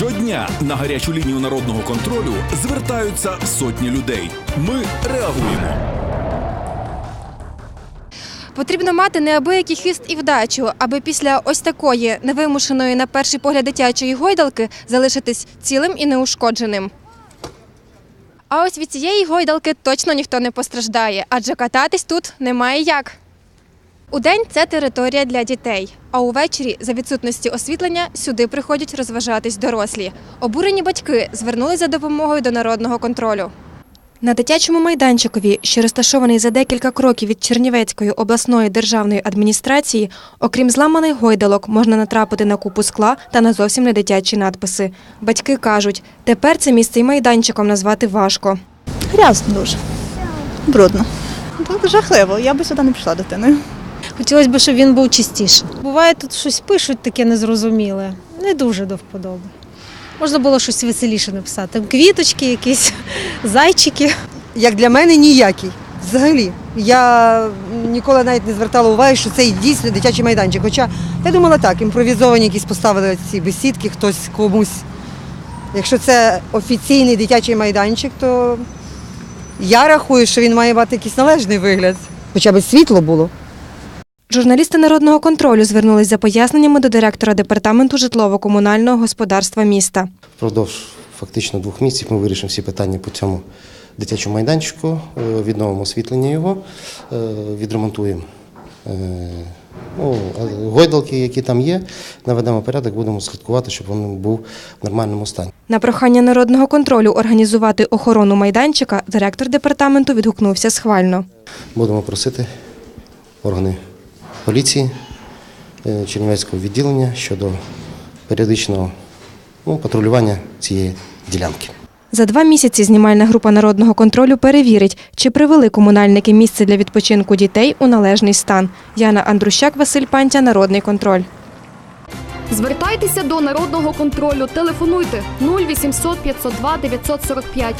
Щодня на гарячу лінію народного контролю звертаються сотні людей. Ми реагуємо. Потрібно мати неабиякий хист і вдачу, аби після ось такої невимушеної на перший погляд дитячої гойдалки залишитись цілим і неушкодженим. А ось від цієї гойдалки точно ніхто не постраждає, адже кататись тут немає як. Удень це територія для дітей, а увечері, за відсутності освітлення, сюди приходять розважатись дорослі. Обурені батьки звернулись за допомогою до народного контролю. На дитячому майданчикові, що розташований за декілька кроків від Чернівецької обласної державної адміністрації, окрім зламаних гойдалок, можна натрапити на купу скла та на зовсім не дитячі надписи. Батьки кажуть, тепер це місце й майданчиком назвати важко. Грязно дуже. Брудно. Тут жахливо, я би сюди не пішла дитиною. Хотілося б, щоб він був чистіший. Буває, тут щось пишуть таке незрозуміле. Не дуже до вподоби. Можна було щось веселіше написати. Квіточки, якісь зайчики. як для мене ніякий. Взагалі, я ніколи навіть не звертала уваги, що це і дійсно дитячий майданчик. Хоча я думала так, імпровізовані якісь поставили ці бесідки, хтось комусь. Якщо це офіційний дитячий майданчик, то я рахую, що він має мати якийсь належний вигляд. Хоча б світло було. Журналісти народного контролю звернулись за поясненнями до директора департаменту житлово-комунального господарства міста. Впродовж фактично двох місяців ми вирішимо всі питання по цьому дитячому майданчику, е, відновимо освітлення його, е, відремонтуємо е, ну, гойдалки, які там є, наведемо порядок, будемо слідкувати, щоб він був в нормальному стані. На прохання народного контролю організувати охорону майданчика директор департаменту відгукнувся схвально. Будемо просити органи поліції е, Чернівецького відділення щодо періодичного ну, патрулювання цієї ділянки. За два місяці знімальна група народного контролю перевірить, чи привели комунальники місце для відпочинку дітей у належний стан. Яна Андрущак, Василь Пантя, Народний контроль. Звертайтеся до народного контролю. Телефонуйте 0800 502 945